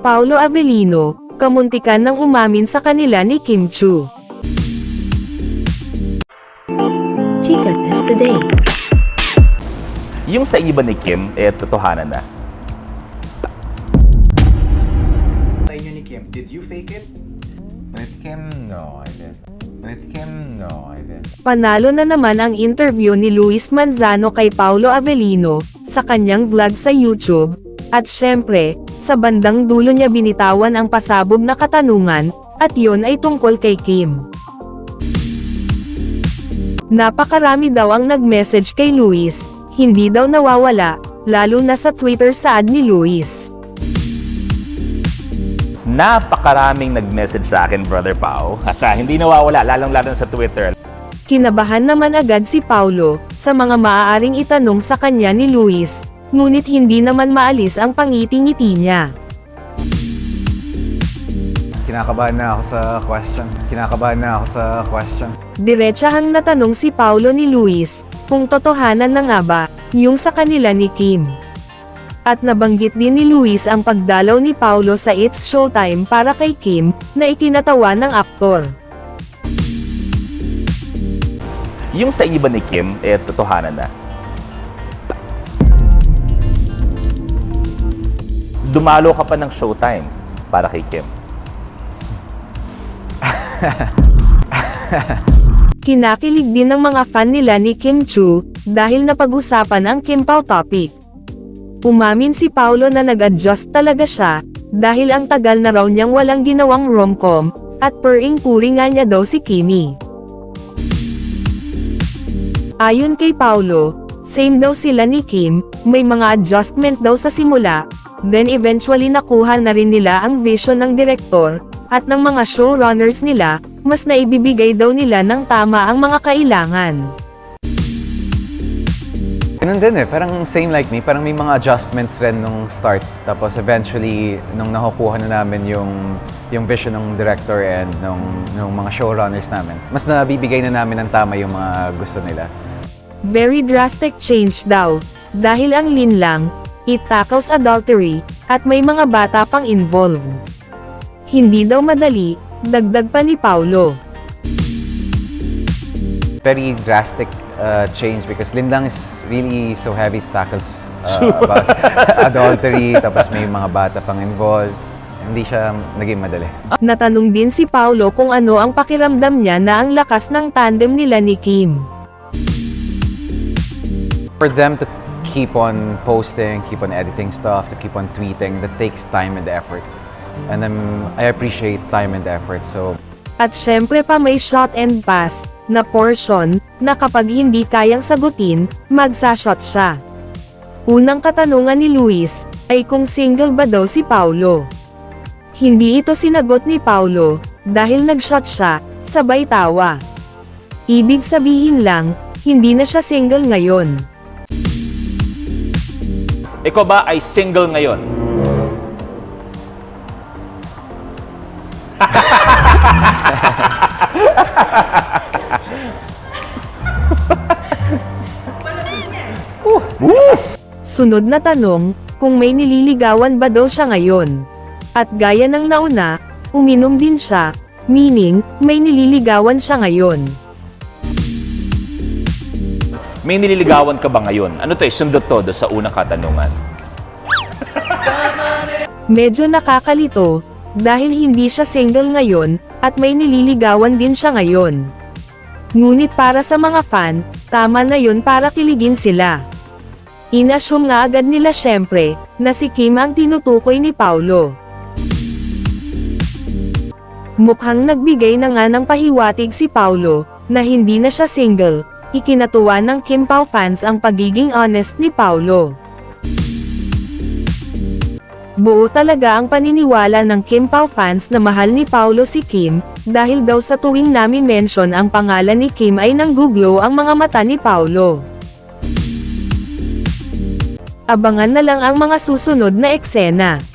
Paulo Avellino, kamuntikan ng umamin sa kanila ni Kim Chu. Chica Test Today. Yung sa inyo ba ni Kim, eh, totohanan na. Sa inyo ni Kim, did you fake it? With Kim, no, I didn't. With Kim, no, I didn't. Panalo na naman ang interview ni Luis Manzano kay Paulo Avellino, sa kanyang vlog sa YouTube, at syempre, sa bandang dulo niya binitawan ang pasabog na katanungan, at yon ay tungkol kay Kim. Napakarami daw ang nag-message kay Luis, hindi daw nawawala, lalo na sa Twitter saad ni Luis. Napakaraming nag-message sa akin, Brother Pao. At ah, hindi nawawala, lalong-lalo sa Twitter. Kinabahan naman agad si Paulo, sa mga maaaring itanong sa kanya ni Luis, ngunit hindi naman maalis ang pangiti-ngiti niya. Kinakabahan na ako sa question. Kinakabahan na ako sa question. Diretsahang natanong si Paulo ni Luis, kung totohanan na nga ba, yung sa kanila ni Kim. At nabanggit din ni Luis ang pagdalaw ni Paulo sa It's Showtime para kay Kim, na ikinatawa ng aktor. Yung sa inyo ba ni Kim, eh, totohanan na. Dumalo ka pa ng showtime para kay Kim. Kinakilig din ng mga fan nila ni Kim Chu, dahil napag-usapan ang Kim Pao topic. Umamin si Paulo na nag-adjust talaga siya, dahil ang tagal na raw niyang walang ginawang romcom, at pering-puri nga niya daw si Kimi. Ayon kay Paulo, same daw sila ni Kim, may mga adjustment daw sa simula, then eventually nakuha na rin nila ang vision ng direktor, at ng mga showrunners nila, mas naibibigay daw nila ng tama ang mga kailangan. Ganun din eh, parang same like me, parang may mga adjustments rin nung start. Tapos eventually, nung nakukuha na namin yung, yung vision ng director and nung, nung mga showrunners namin, mas nabibigay na namin ng tama yung mga gusto nila. Very drastic change daw, dahil ang Lin lang, it tackles adultery, at may mga bata pang involved. Hindi daw madali, dagdag pa ni Paulo. Very drastic uh, change because Lindang is really so heavy tackles uh, about adultery, tapos may mga bata pang involved. Hindi siya naging madali. Natanong din si Paulo kung ano ang pakiramdam niya na ang lakas ng tandem nila ni Kim. For them to keep on posting, keep on editing stuff, to keep on tweeting, that takes time and effort. And um, I appreciate time and effort. So, At syempre pa may shot and pass, na portion, na kapag hindi kayang sagutin, magsashot siya. Unang katanungan ni Luis, ay kung single ba daw si Paulo. Hindi ito sinagot ni Paulo, dahil nagshot siya, sabay tawa. Ibig sabihin lang, hindi na siya single ngayon. Ikaw ba ay single ngayon? Sunod na tanong, kung may nililigawan ba daw siya ngayon. At gaya ng nauna, uminom din siya, meaning, may nililigawan siya ngayon. May nililigawan ka ba ngayon? Ano to eh, sundot to do sa unang katanungan. Medyo nakakalito, dahil hindi siya single ngayon, at may nililigawan din siya ngayon. Ngunit para sa mga fan, tama na yun para kiligin sila. Inassume nga agad nila syempre, na si Kim ang tinutukoy ni Paulo. Mukhang nagbigay na nga ng pahiwatig si Paulo, na hindi na siya single, ikinatuwa ng Kim Pao fans ang pagiging honest ni Paulo. Buo talaga ang paniniwala ng Kim Pao fans na mahal ni Paulo si Kim, dahil daw sa tuwing namin mention ang pangalan ni Kim ay nangguglo ang mga mata ni Paulo. Abangan na lang ang mga susunod na eksena.